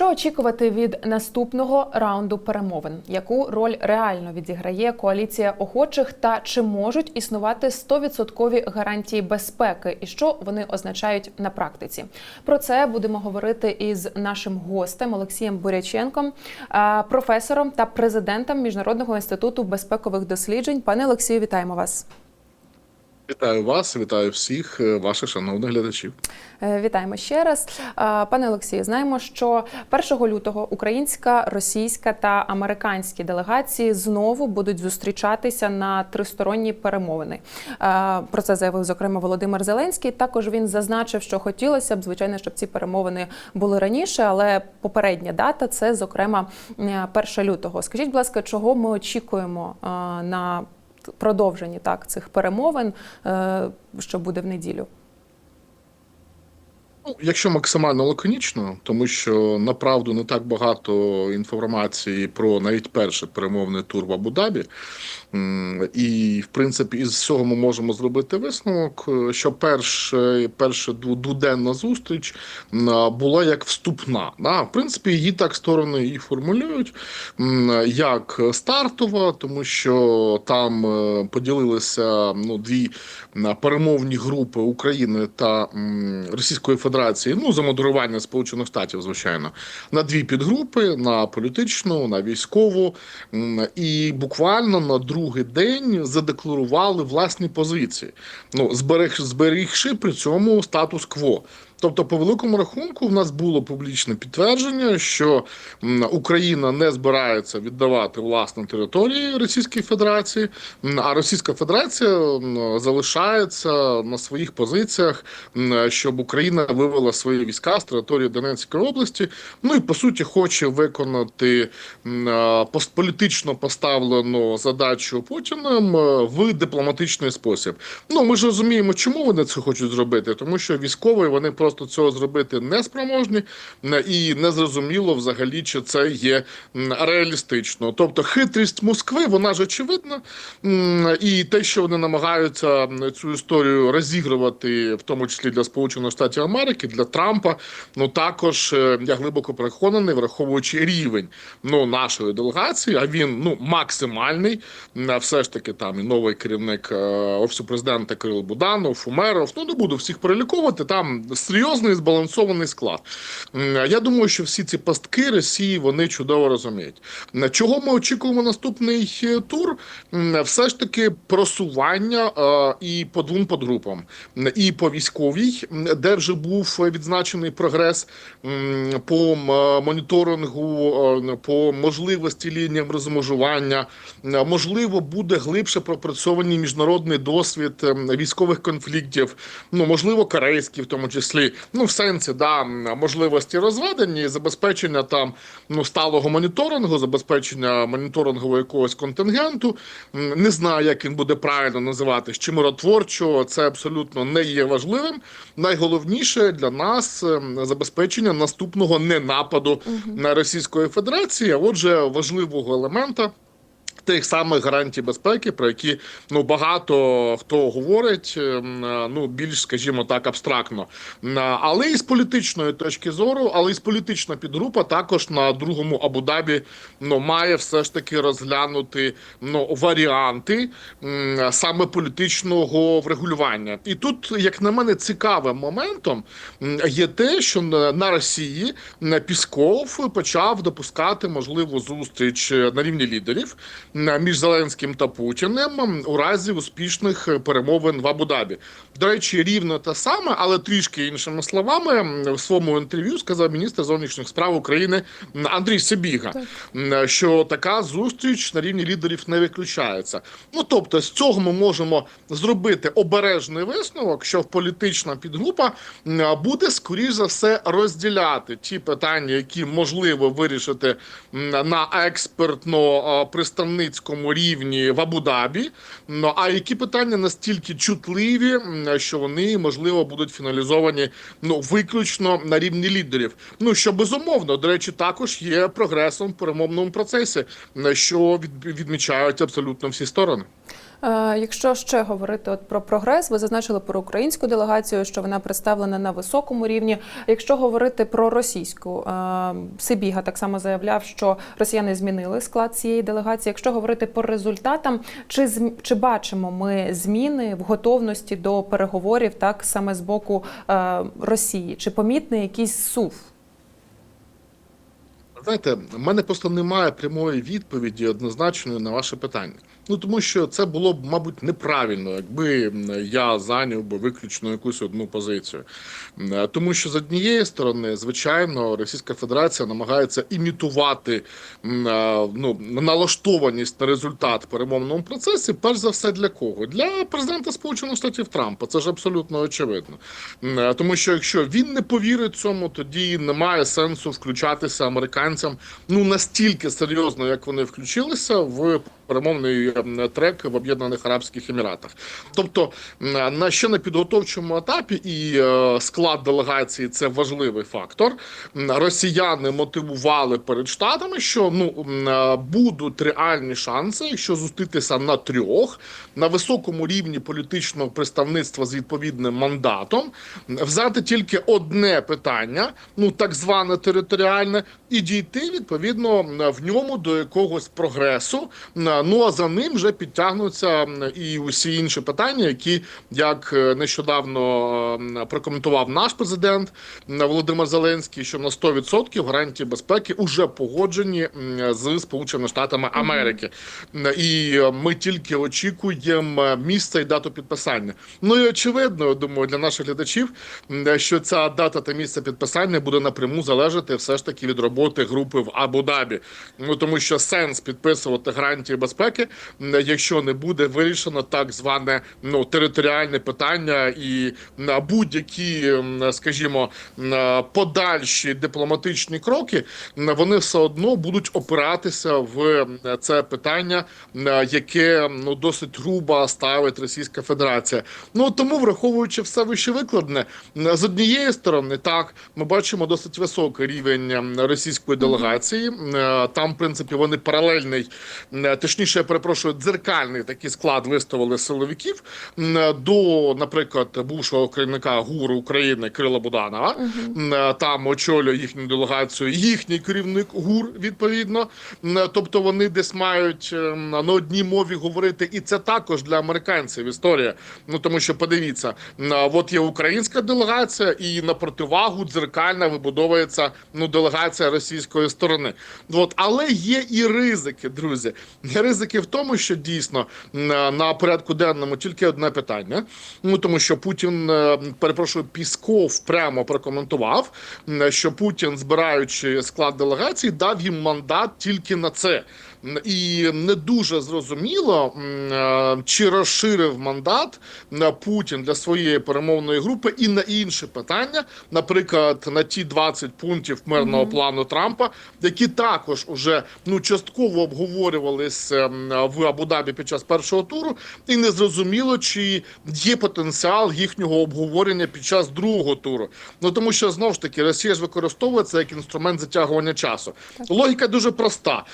Що очікувати від наступного раунду перемовин? Яку роль реально відіграє коаліція охочих та чи можуть існувати 100% гарантії безпеки, і що вони означають на практиці? Про це будемо говорити із нашим гостем Олексієм Буряченком, професором та президентом Міжнародного інституту безпекових досліджень. Пане Олексію, вітаємо вас. Вітаю вас, вітаю всіх е, ваших шановних глядачів. Е, Вітаємо ще раз, пане Олексію. Знаємо, що 1 лютого українська, російська та американські делегації знову будуть зустрічатися на тристоронні перемовини. Е, Про це заявив зокрема Володимир Зеленський. Також він зазначив, що хотілося б звичайно, щоб ці перемовини були раніше, але попередня дата це зокрема е, 1 лютого. Скажіть, будь ласка, чого ми очікуємо на продовженні так цих перемовин, е, що буде в неділю? Ну, якщо максимально лаконічно, тому що направду не так багато інформації про навіть перший перемовний тур в Абу-Дабі. І, в принципі, із всього ми можемо зробити висновок, що перша, перша дводенна зустріч була як вступна. В принципі, її так сторони і формулюють як стартова, тому що там е, поділилися ну, дві перемовні групи України та Російської Федерації, ну за модерування Сполучених Штатів, звичайно, на дві підгрупи: на політичну, на військову. І буквально на другий день задекларували власні позиції. Ну зберег, зберігши при цьому статус-кво. Тобто, по великому рахунку, в нас було публічне підтвердження, що Україна не збирається віддавати власні території Російської Федерації, а Російська Федерація залишається на своїх позиціях, щоб Україна вивела свої війська з території Донецької області. Ну і по суті хоче виконати м, е, пос- політично поставлену задачу Путіним в дипломатичний спосіб. Ну ми ж розуміємо, чому вони це хочуть зробити, тому що військові вони просто цього зробити не спроможні, і не зрозуміло взагалі, чи це є реалістично. Тобто, хитрість Москви, вона ж очевидна, і те, що вони намагаються цю історію розігрувати, в тому числі для Сполучених Штатів Америки, для Трампа, ну також е, я глибоко переконаний, враховуючи рівень ну нашої делегації, а він ну максимальний. Все ж таки там і новий керівник е, офісу президента Кирил Буданов, Умеров. Ну не буду всіх переліковувати. Там серйозний збалансований склад. Я думаю, що всі ці пастки Росії вони чудово розуміють. Чого ми очікуємо наступний е, тур? Все ж таки просування е, і по двом подгрупам, і по військовій, де вже був відзначений прогрес по моніторингу, е, по можливості лініям розмежування. Можливо, буде глибше пропрацьований міжнародний досвід військових конфліктів, ну можливо, корейський в тому числі. Ну, в сенсі да можливості розведення і забезпечення там ну сталого моніторингу, забезпечення моніторингового якогось контингенту. Не знаю, як він буде правильно називати чи миротворчого. Це абсолютно не є важливим. Найголовніше для нас ем, забезпечення наступного ненападу на Російської Федерації. А отже, важливого елемента. Тих самих гарантій безпеки, про які ну багато хто говорить, ем, е, ну більш, скажімо так, абстрактно. Е, Але і з політичної точки зору, але і з політична підгрупа також на другому Абу-Дабі ну, має все ж таки розглянути ну, варіанти саме політичного врегулювання. І тут, як на мене, цікавим моментом є те, що на Росії Пісков почав допускати можливу зустріч е, на рівні лідерів між Зеленським та Путіним у разі успішних е, перемовин в Абу-Дабі. До речі, рівно те саме, але трішки іншими словами в своєму інтерв'ю сказав міністр зовнішніх справ України Андрій Сибіга, Так. що така зустріч на рівні лідерів не виключається. Ну тобто, з цього ми можемо зробити обережний висновок, що політична підгрупа буде скоріш за все розділяти ті питання, які можливо вирішити на експертно-представницькому рівні в Абу-Дабі. Ну а які питання настільки чутливі, що вони можливо будуть фіналізовані ну виключно на рівні лідерів. Ну що безумовно, до речі, також є прогресом в перемовному процесі, на що відмічають абсолютно всі сторони. Е, Якщо ще говорити от про прогрес, ви зазначили про українську делегацію, що вона представлена на високому рівні. Якщо говорити про російську, е, Сибіга так само заявляв, що росіяни змінили склад цієї делегації. Якщо говорити по результатам, чи чи бачимо ми зміни в готовності до переговорів, так саме з боку е, Росії? Чи помітний якийсь сув? Знаєте, в мене просто немає прямої відповіді однозначної на ваше питання. Ну тому що це було б, мабуть, неправильно, якби я зайняв би виключно якусь одну позицію. Тому що з однієї сторони, звичайно, Російська Федерація намагається імітувати е, ну, налаштованість на результат перемовному процесі. Перш за все для кого? Для президента Сполучених Штатів Трампа. Це ж абсолютно очевидно. Е, Тому що якщо він не повірить цьому, тоді немає сенсу включатися американцям ну настільки серйозно, як вони включилися в перемовний ем, трек в Об'єднаних Арабських Еміратах. Тобто на ще на підготовчому етапі і е, склад делегації це важливий фактор. Росіяни мотивували перед штатами, що ну е, будуть реальні шанси, якщо зустрітися на трьох на високому рівні політичного представництва з відповідним мандатом, взяти тільки одне питання, ну так зване територіальне, і дійти відповідно в ньому до якогось прогресу. Ну а за ним вже підтягнуться і усі інші питання, які як е, нещодавно прокоментував наш президент Володимир Зеленський, що на 100% гарантії безпеки вже погоджені з Сполученими Штатами Америки, і е, ми тільки очікуємо е, місце і дату підписання. Ну і очевидно, я думаю, для наших глядачів, що ця дата та місце підписання буде напряму залежати все ж таки від роботи групи в Абу-Дабі. Ну тому що сенс підписувати гарантії безпеки, м, якщо не буде вирішено так зване ну територіальне питання і на будь-які, скажімо, подальші дипломатичні кроки, вони все одно будуть опиратися в це питання, яке ну досить грубо ставить Російська Федерація. Ну тому, враховуючи все вище викладне, з однієї сторони, так ми бачимо досить високий рівень російської делегації. Там, в принципі, вони паралельний, м, точніше, перепрошую, дзеркальний такий склад виставили силовиків до, наприклад, бувшого керівника ГУР України Кирила Буданова. Е, Там очолює їхню делегацію їхній керівник ГУР, відповідно. Тобто вони десь мають ем, на одній мові говорити, і це також для американців історія. Ну тому що подивіться, от є українська делегація, і на противагу дзеркальна вибудовується ну делегація російської сторони. От але є і ризики, друзі. Ризики в тому, що дійсно на порядку денному тільки одне питання. Ну тому що Путін, е, перепрошую, Пісков прямо прокоментував, що Путін, збираючи склад делегації, дав їм мандат тільки на це. І не дуже зрозуміло, е, чи розширив мандат на Путін для своєї перемовної групи і на інші питання, наприклад, на ті 20 пунктів мирного плану Трампа, які також уже ну частково обговорювались ем, в Абу-Дабі під час першого туру, і не зрозуміло, чи є потенціал їхнього обговорення під час другого туру. Ну тому що знову ж таки Росія ж використовує це як інструмент затягування часу. Логіка дуже проста.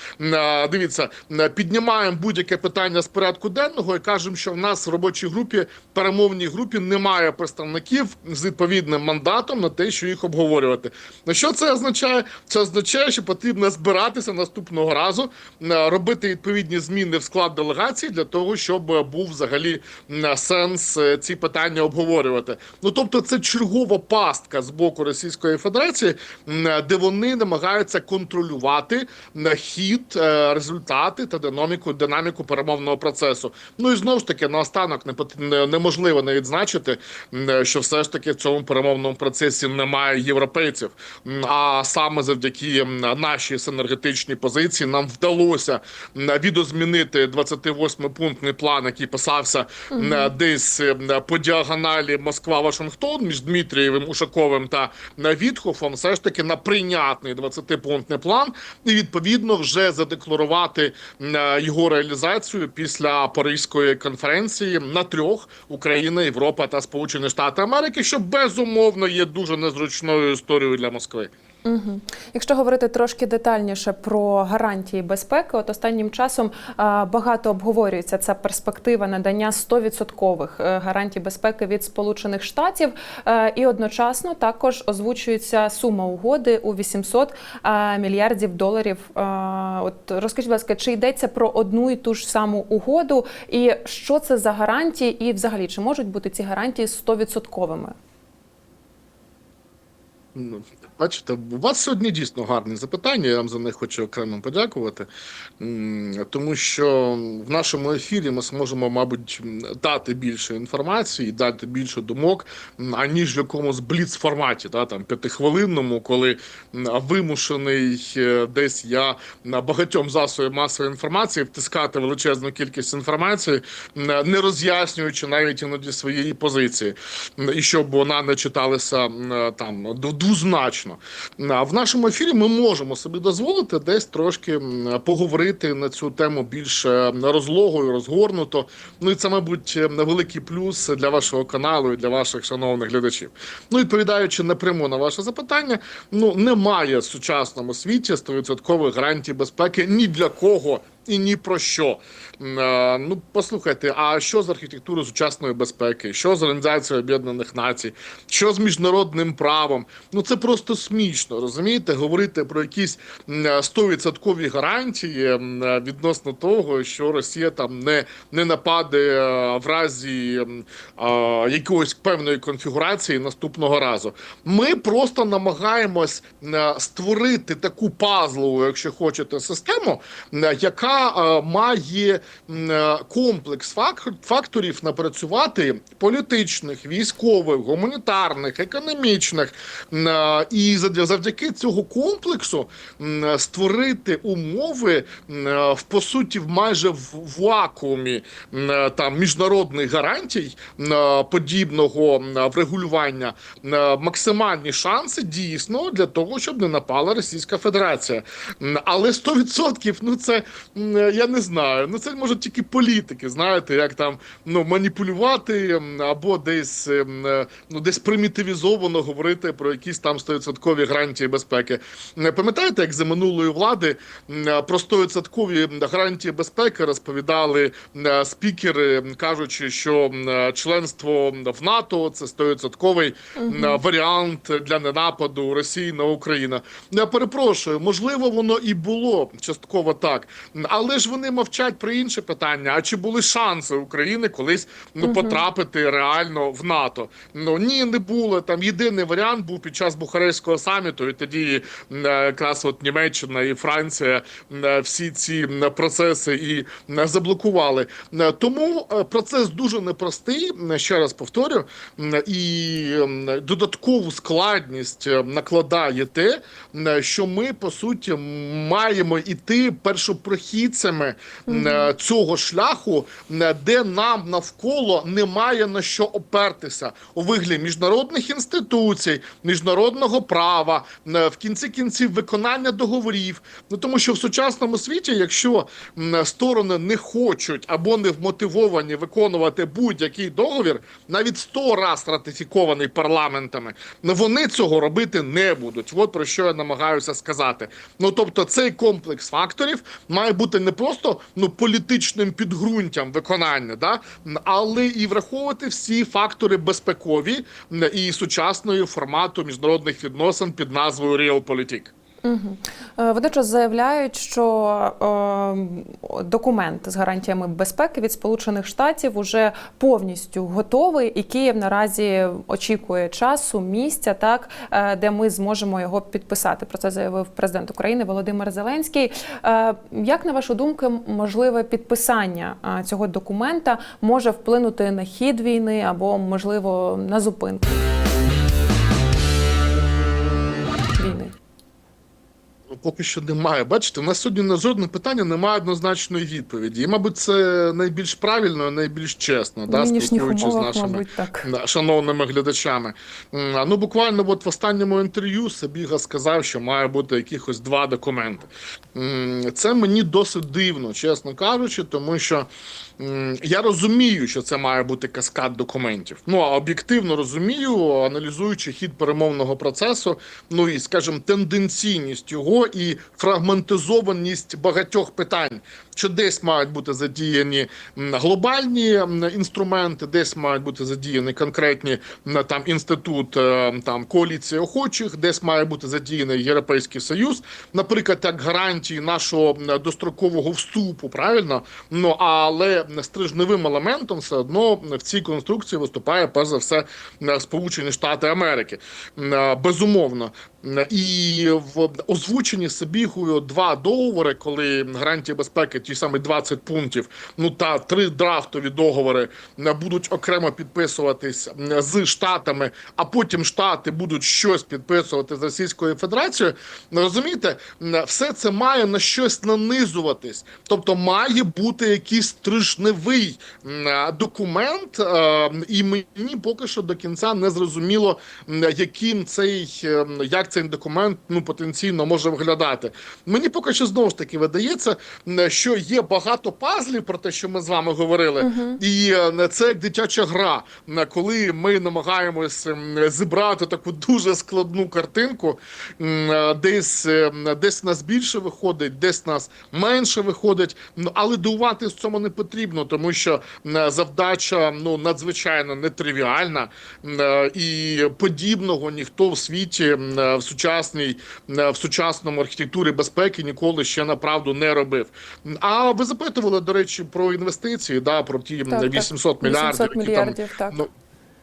Дивіться, піднімаємо будь-яке питання з порядку денного і кажемо, що в нас в робочій групі, перемовній групі, немає представників з відповідним мандатом на те, що їх обговорювати. Ну що це означає? Це означає, що потрібно збиратися наступного разу, робити відповідні зміни в склад делегації для того, щоб е, був взагалі сенс е, ці питання обговорювати. Ну тобто, це чергова пастка з боку Російської Федерації, де вони намагаються контролювати хід, е, результати та динаміку, динаміку перемовного процесу. Ну і знову ж таки, наостанок не неможливо не відзначити, що все ж таки в цьому перемовному процесі немає європейців. А саме завдяки нашій синергетичній позиції нам вдалося відозмінити 28-пунктний план, який писався м, десь по діагоналі Москва-Вашингтон між Дмитрієвим, Ушаковим та м, Вітхофом, все ж таки на прийнятний 20-пунктний план, і відповідно вже задекларувати м, його реалізацію після Паризької конференції на трьох Україна, Європа та Сполучені Штати Америки, що безумовно є дуже незручною історією для Москви. Угу. Якщо говорити трошки детальніше про гарантії безпеки, от останнім часом багато обговорюється ця перспектива надання 100% е, гарантій безпеки від Сполучених Штатів, Е, і одночасно також озвучується сума угоди у 800 мільярдів доларів. От розкажіть, будь ласка, чи йдеться про одну і ту ж саму угоду, і що це за гарантії, і взагалі чи можуть бути ці гарантії 100%? Бачите, у вас сьогодні дійсно гарні запитання. Я вам за них хочу окремо подякувати. Тому що в нашому ефірі ми зможемо, мабуть, дати більше інформації, дати більше думок, аніж в якомусь бліц-форматі, да, там п'ятихвилинному, коли вимушений е, десь я на багатьом засобі масової інформації втискати величезну кількість інформації, не роз'яснюючи навіть іноді своєї позиції, і щоб вона не читалася там ду- двозначно. А в нашому ефірі ми можемо собі дозволити десь трошки поговорити на цю тему більш е, розлого розгорнуто. Ну і це, мабуть, е, великий плюс для вашого каналу і для ваших шановних глядачів. Ну, відповідаючи напряму на ваше запитання, ну немає в сучасному світі 100% гарантій безпеки ні для кого. І ні про що. Е, Ну, послухайте, а що з архітектурою сучасної безпеки? Що з Організацією Об'єднаних Націй? Що з міжнародним правом? Ну це просто смішно, розумієте? Говорити про якісь м, е, 100% гарантії е, відносно того, що Росія там не, не нападе в разі а, якоїсь певної конфігурації наступного разу. Ми просто намагаємось створити таку пазлову, якщо хочете, систему, яка е, має е, комплекс факторів напрацювати політичних, військових, гуманітарних, економічних, е, і завдяки цього комплексу створити умови в по суті в майже в вакуумі там міжнародних гарантій подібного врегулювання максимальні шанси дійсно для того, щоб не напала Російська Федерація. Але 100% ну це я не знаю. Ну це можуть тільки політики, знаєте, як там ну маніпулювати або десь е, ну десь примітивізовано говорити про якісь там 100% гарантії безпеки. Е, Пам'ятаєте, як за минулої влади е, про 100% гарантії безпеки розповідали е, спікери, кажучи, що е, членство в НАТО це 100% м, е, варіант для ненападу Росії на Україну. Я перепрошую, можливо, воно і було частково так, але ж вони мовчать про інше питання. А чи були шанси України колись ну потрапити реально в НАТО? Ну ні, не було. Там єдиний варіант був під час Бухарестського саміту, і тоді е, якраз от Німеччина і Франція е, всі ці процеси і м, заблокували. Е, Тому е, процес дуже непростий. Ще раз повторю, і додаткову складність е, накладає те, що ми по суті маємо іти першопрохідцями м, е, цього шляху, де нам навколо немає на що опертися у вигляді міжнародних інституцій, міжнародного права, в кінці кінців виконання договорів. Ну тому що в сучасному світі, якщо сторони не хочуть або не вмотивовані виконувати будь-який договір, навіть 100 раз ратифікований парламентами, ну вони цього робити не будуть. От про що я намагаюся сказати. Ну тобто, цей комплекс факторів має бути не просто ну політичним підґрунтям виконання, да але і враховувати всі фактори безпекові і сучасної формату міжнародних відносин під назвою Realpolitik. Угу. Водночас заявляють, що е, документ з гарантіями безпеки від Сполучених Штатів уже повністю готовий, і Київ наразі очікує часу, місця, так е, де ми зможемо його підписати. Про це заявив президент України Володимир Зеленський. Е, як на вашу думку, можливе підписання е, цього документа може вплинути на хід війни або можливо на зупинку Поки що немає. Бачите, у нас сьогодні на жодне питання немає однозначної відповіді. І, мабуть, це найбільш правильно, найбільш чесно, да, спілкуючись з нашими мабуть, так. Да, шановними глядачами. Ну, буквально от в останньому інтерв'ю Сабіга сказав, що має бути якихось два документи. Це мені досить дивно, чесно кажучи, тому що я розумію, що це має бути каскад документів. Ну, а об'єктивно розумію, аналізуючи хід перемовного процесу, ну і, скажімо, тенденційність його і фрагментизованість багатьох питань що десь мають бути задіяні глобальні інструменти, десь мають бути задіяні конкретні там інститут е, там коаліції охочих, десь має бути задіяний Європейський Союз, наприклад, як гарантії нашого дострокового вступу, правильно? Ну але стрижневим елементом все одно в цій конструкції виступає перш за все Сполучені Штати Америки. Е, Безумовно. І в озвученні Сибігою два договори, коли гарантії безпеки, ті самі 20 пунктів, ну та три драфтові договори е, будуть окремо підписуватись з штатами, а потім штати будуть щось підписувати з Російською Федерацією. Ну, Розумієте, все це має на щось нанизуватись, тобто має бути якийсь стрижневий е, документ, е, і мені поки що до кінця не зрозуміло, яким цей е, як цей документ ну потенційно може виглядати. Мені поки що знову ж таки видається, що є багато пазлів про те, що ми з вами говорили, і е, це як дитяча гра, м, коли ми намагаємось зібрати таку дуже складну картинку, е, десь е, десь нас більше виходить, десь нас менше виходить. Ну але дивуватись в цьому не потрібно, тому що завдача ну надзвичайно нетривіальна, е, і подібного ніхто в світі е, в сучасній е, в сучасному архітектурі безпеки ніколи ще направду не робив. А ви запитували, до речі, про інвестиції, да, про ті так, 800 так. 800 мільярдів, 800 які мільярдів, там так. ну,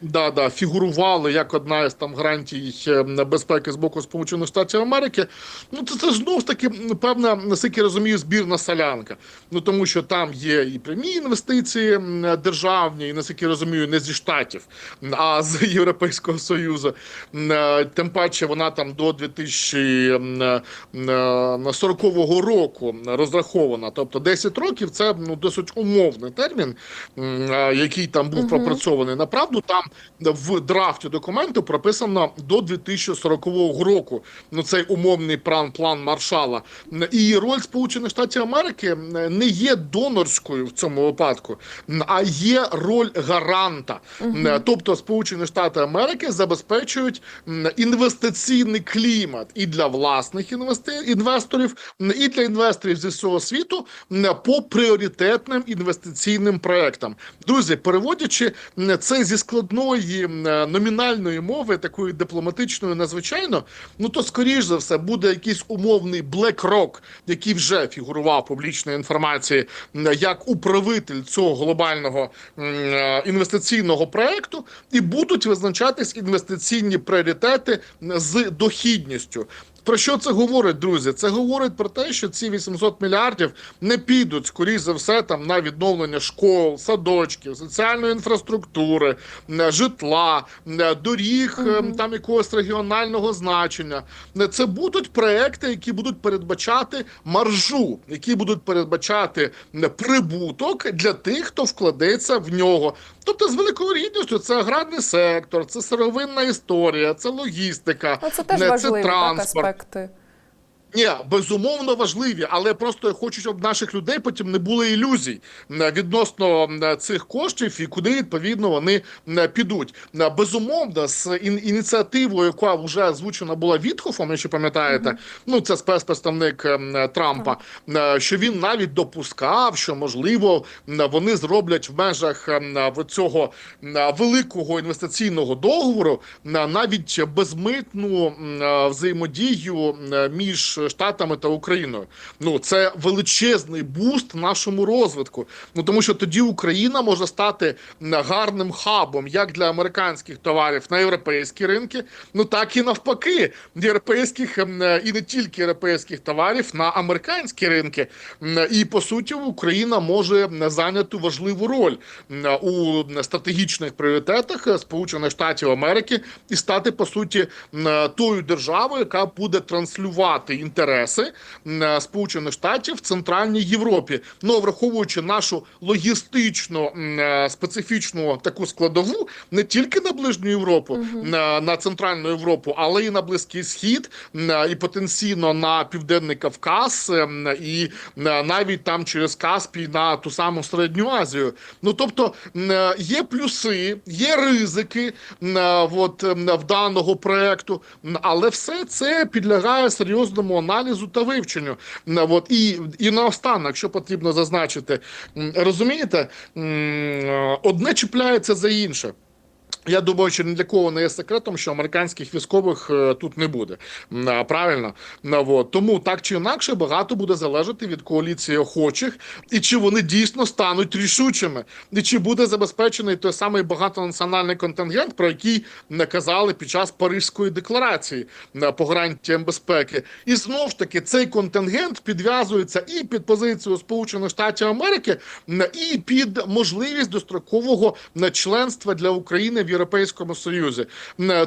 Да, да, фігурували як одна із там гарантій е, безпеки з боку Сполучених Штатів Америки. Ну це, це знову ж таки певна, наскільки розумію, збірна солянка. Ну тому що там є і прямі інвестиції державні, і наскільки розумію, не зі штатів, а з Європейського Союзу. Е, Тим паче вона там до 2040 року розрахована. Тобто 10 років це ну досить умовний термін, е, який там був пропрацьований. Направду там в драфті документу прописано до 2040 року. Ну цей умовний план план Маршала. І роль Сполучених Штатів Америки не є донорською в цьому випадку, а є роль гаранта. Тобто Сполучені Штати Америки забезпечують інвестиційний клімат і для власних інвесторів, і для інвесторів зі всього світу по пріоритетним інвестиційним проектам. Друзі, переводячи це зі складної м, номінальної мови, такої дипломатичної, надзвичайно, ну то скоріш за все буде якийсь умовний BlackRock, який вже фігурував публічної інформації як управитель цього глобального е, інвестиційного проекту, і будуть визначатись інвестиційні пріоритети з дохідністю. Про що це говорить, друзі? Це говорить про те, що ці 800 мільярдів не підуть, скоріш за все, там на відновлення школ, садочків, соціальної інфраструктури, житла, м, доріг е, там якогось регіонального значення. Е, Це будуть проекти, які будуть передбачати маржу, які будуть передбачати прибуток для тих, хто вкладеться в нього. Тобто, з великою рідністю, це аграрний сектор, це сировинна історія, це логістика, а це теж е, важливі так, транспорт. аспекти. Ні, безумовно важливі, але просто я хочу, щоб наших людей потім не було ілюзій відносно цих коштів і куди відповідно вони підуть. Безумовно, з ін- ініціативою, яка вже озвучена була Вітхофом, якщо пам'ятаєте, ну це спецпредставник Трампа, що він навіть допускав, що можливо вони зроблять в межах цього великого інвестиційного договору навіть безмитну взаємодію між штатами та Україною. Ну це величезний буст нашому розвитку. Ну тому що тоді Україна може стати гарним хабом як для американських товарів на європейські ринки, ну так і навпаки, європейських і не тільки європейських товарів на американські ринки. І по суті, Україна може зайняти важливу роль у стратегічних пріоритетах Сполучених Штатів Америки і стати по суті тою державою, яка буде транслювати інтереси Сполучених Штатів в Центральній Європі. Ну враховуючи нашу логістичну е, специфічну таку складову не тільки на ближню Європу, на, на центральну Європу, але і на Близький Схід, е, і потенційно на Південний Кавказ, і е, навіть там через Каспій на ту саму середню Азію. Ну тобто е, є плюси, є ризики е, от, в даного проекту, але все це підлягає серйозному аналізу та вивченню. От і, і наостанок, що потрібно зазначити, розумієте, одне чіпляється за інше. Я думаю, що ні для кого не є секретом, що американських військових е, тут не буде. Правильно, от. тому так чи інакше багато буде залежати від коаліції охочих, і чи вони дійсно стануть рішучими, і чи буде забезпечений той самий багатонаціональний контингент, про який наказали під час Паризької декларації по гарантіям безпеки. І знов ж таки цей контингент підв'язується і під позицію Сполучених Штатів Америки, і під можливість дострокового членства для України в Європейському Союзі.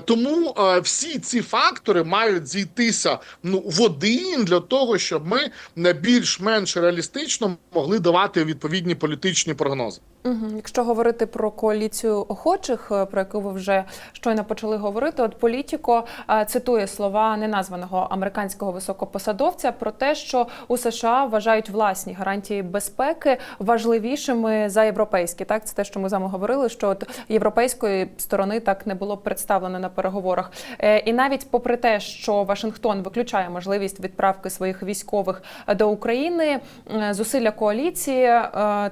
Тому е, всі ці фактори мають зійтися ну в один для того, щоб ми м, більш-менш реалістично могли давати відповідні політичні прогнози. Якщо говорити про коаліцію охочих, е, про яку ви вже щойно почали говорити, от політіко е, цитує слова неназваного американського високопосадовця про те, що у США вважають власні гарантії безпеки важливішими за європейські. Так, це те, що ми з вами говорили, що от європейської сторони так не було представлено на переговорах. Е, І навіть попри те, що Вашингтон виключає можливість відправки своїх військових до України, зусилля коаліції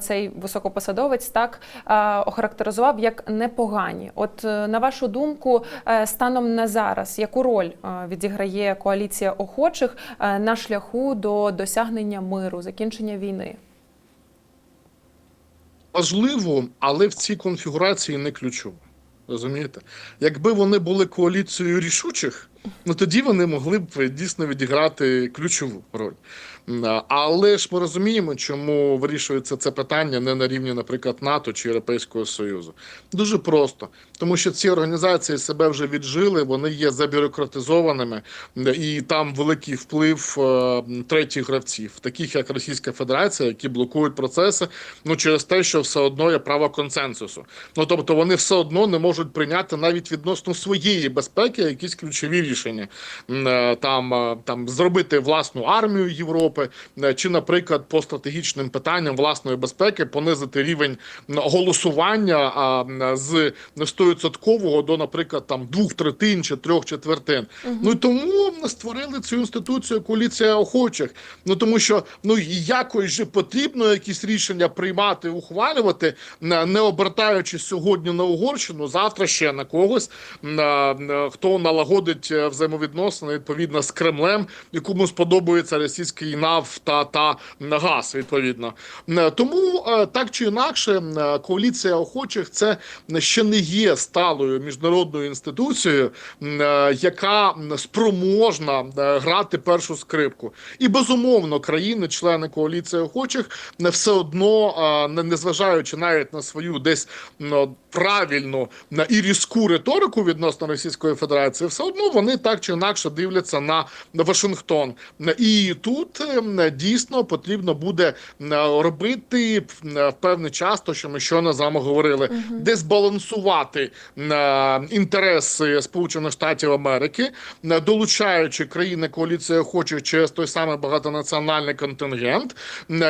цей високопосадовець так е, охарактеризував як непогані. От е, на вашу думку, е, станом на зараз, яку роль відіграє коаліція охочих на шляху до досягнення миру, закінчення війни? Важливо, але в цій конфігурації не ключово. Розумієте? Якби вони були коаліцією рішучих, ну тоді вони могли б дійсно відіграти ключову роль. М, Але ж ми розуміємо, чому вирішується це питання не на рівні, наприклад, НАТО чи Європейського Союзу. Дуже просто, тому що ці організації себе вже віджили, вони є забюрократизованими, і там великий вплив е, третіх гравців, таких як Російська Федерація, які блокують процеси, ну через те, що все одно є право консенсусу. Ну тобто вони все одно не можуть прийняти навіть відносно своєї безпеки якісь ключові рішення. Е, Там, е, там зробити власну армію Європи, е, чи, наприклад, по стратегічним питанням власної безпеки понизити рівень голосування з 100% до, наприклад, там двох третин чи трьох четвертин. Ну і тому створили цю інституцію коаліція охочих. Ну тому що ну якось же потрібно якісь рішення приймати, ухвалювати, не не обертаючись сьогодні на Угорщину, завтра ще на когось, на, на- хто налагодить е, взаємовідносини відповідно з Кремлем, якому сподобається російський нафта та газ. Відповідно, Е, тому е, так чи інакше, е, коаліція охочих це ще не є сталою міжнародною інституцією, яка спроможна грати першу скрипку. І безумовно, країни, члени коаліції охочих, не все одно, не- незважаючи навіть на свою десь ну, правильну і різку риторику відносно Російської Федерації, все одно вони так чи інакше дивляться на Вашингтон. І тут дійсно потрібно буде робити в певний час, то що ми щойно з вами говорили, де збалансувати інтереси Сполучених Штатів Америки, долучаючи країни коаліції охочих через той самий багатонаціональний контингент,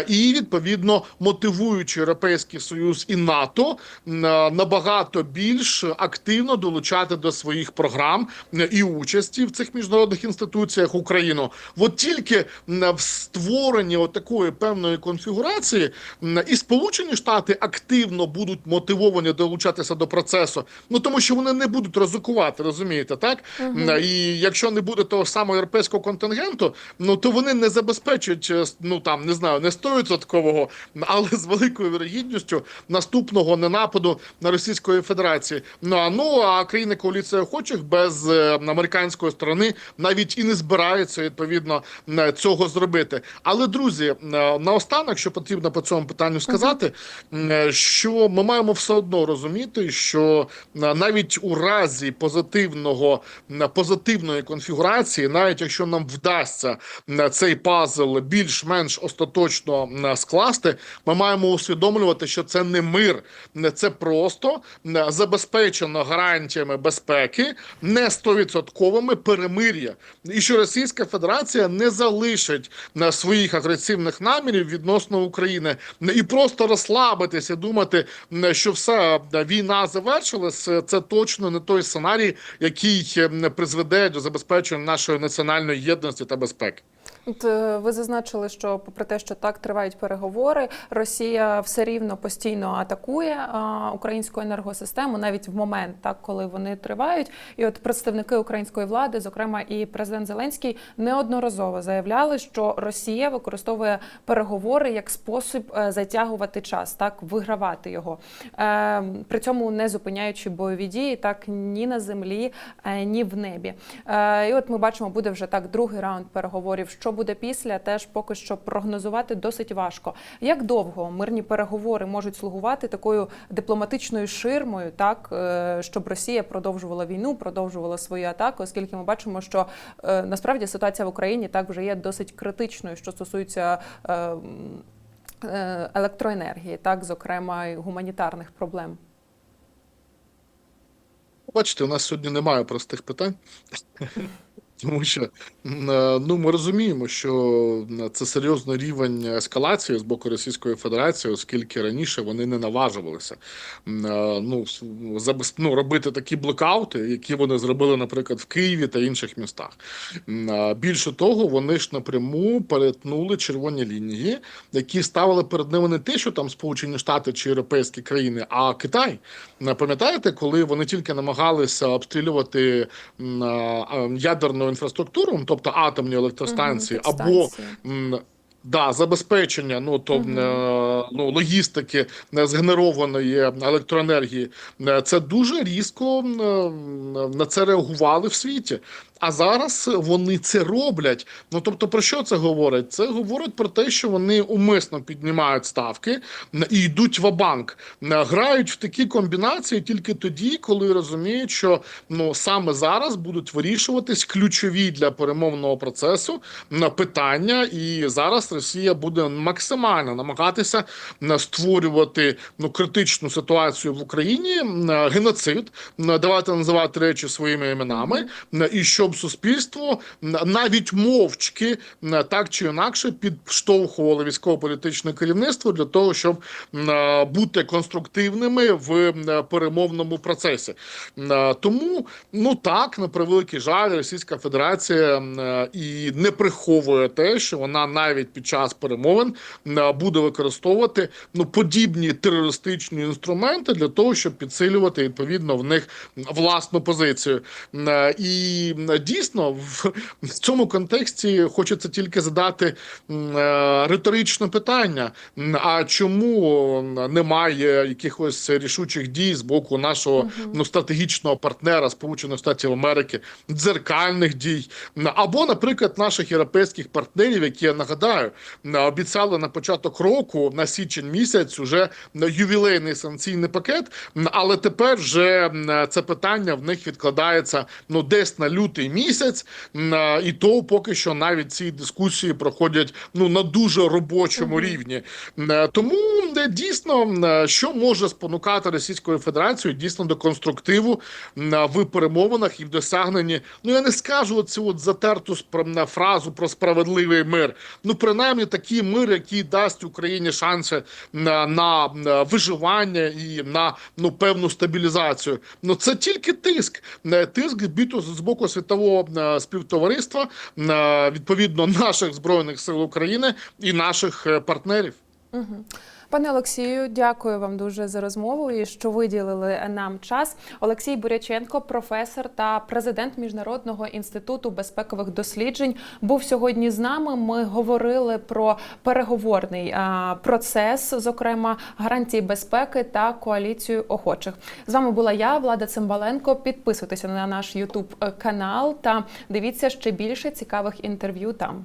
і відповідно мотивуючи Європейський Союз і НАТО набагато більш активно долучати до своїх програм і участі в цих міжнародних інституціях Україну. От тільки в створенні от такої певної конфігурації і Сполучені Штати активно будуть мотивовані долучатися до процесу. Ну тому що вони не будуть ризикувати, розумієте, так? М, І якщо не буде того самого європейського контингенту, ну то вони не забезпечать, е, ну там не знаю, не 100%, але з великою вірогідністю наступного ненападу на Російської Федерації. Ну а ну а країни коаліції охочих без е, американської сторони навіть і не збираються відповідно цього зробити. Але друзі, е, наостанок, що потрібно по цьому питанню сказати, е, що ми маємо все одно розуміти, що е, навіть у разі позитивного позитивної конфігурації, навіть якщо нам вдасться цей пазл більш-менш остаточно скласти, ми маємо усвідомлювати, що це не мир, не це просто забезпечено гарантіями безпеки, не стовідсотковими перемир'я, і що Російська Федерація не залишить своїх агресивних намірів відносно України і просто розслабитися, думати, що все війна завершилась. Це точно не той сценарій, який призведе до забезпечення нашої національної єдності та безпеки. Е, ви зазначили, що попри те, що так тривають переговори, Росія все рівно постійно атакує а, українську енергосистему, навіть в момент, так коли вони тривають. І от представники української влади, зокрема і президент Зеленський, неодноразово заявляли, що Росія використовує переговори як спосіб е, затягувати час, так вигравати його, е, при цьому не зупиняючи бойові дії, так ні на землі, е, ні в небі. Е, І от ми бачимо, буде вже так другий раунд переговорів. Що буде після, теж поки що прогнозувати досить важко. Як довго мирні переговори можуть слугувати такою дипломатичною ширмою, так е, щоб Росія продовжувала війну, продовжувала свої атаки, оскільки ми бачимо, що е, насправді ситуація в Україні так вже є досить критичною, що стосується. е, Електроенергії, так зокрема і гуманітарних проблем. Бачите, у нас сьогодні немає простих питань. Тому що е, ну ми розуміємо, що це серйозний рівень ескалації з боку Російської Федерації, оскільки раніше вони не наважувалися е, ну, ну, робити такі блокаути, які вони зробили, наприклад, в Києві та інших містах. Е, Більше того, вони ж напряму перетнули червоні лінії, які ставили перед ними не те, що там Сполучені Штати чи європейські країни, а Китай. Пам'ятаєте, коли вони тільки намагалися обстрілювати а, ядерну інфраструктуру, ну, тобто атомні електростанції, Мгм, або м, Да, забезпечення, ну то Мгм. е, ну логістики е, згенерованої електроенергії, Е, це дуже різко на це реагували в світі. А зараз вони це роблять. Ну тобто, про що це говорить? Це говорить про те, що вони умисно піднімають ставки і йдуть в банк грають в такі комбінації тільки тоді, коли розуміють, що ну саме зараз будуть вирішуватись ключові для перемовного процесу м, питання, і зараз Росія буде максимально намагатися створювати ну критичну ситуацію в Україні, геноцид. Давайте називати речі своїми іменами, і щоб суспільство навіть мовчки так чи інакше підштовхувало військово-політичне керівництво для того, щоб бути конструктивними в перемовному процесі. Тому, ну так, на превеликий жаль, Російська Федерація і не приховує те, що вона навіть під час перемовин буде використовувати ну подібні терористичні інструменти для того, щоб підсилювати відповідно в них власну позицію. І дійсно в, в цьому контексті хочеться тільки задати е, риторичне питання: а чому немає якихось рішучих дій з боку нашого ну стратегічного партнера Сполучених Штатів Америки, дзеркальних дій, або, наприклад, наших європейських партнерів, які я нагадаю, обіцяли на початок року на січень місяць уже ювілейний санкційний пакет, але тепер вже це питання в них відкладається ну десь на лютий місяць, е, і то поки що навіть ці дискусії проходять ну на дуже робочому рівні. Е, Тому е, дійсно, що може спонукати Російською Федерацією дійсно до конструктиву в перемовинах і в досягненні. Ну я не скажу цю от затерту м, фразу про справедливий мир. Ну принаймні такий мир, який дасть Україні шанси на, на на виживання і на ну певну стабілізацію. Ну це тільки тиск, тиск біту з боку світового е, співтовариства, е, відповідно наших збройних сил України і наших е, партнерів. Угу. Пане Олексію, дякую вам дуже за розмову і що виділили нам час. Олексій Буряченко, професор та президент Міжнародного інституту безпекових досліджень, був сьогодні з нами. Ми говорили про переговорний процес, зокрема гарантії безпеки та коаліцію охочих. З вами була я, Влада Цимбаленко. Підписуйтеся на наш Ютуб канал та дивіться ще більше цікавих інтерв'ю там.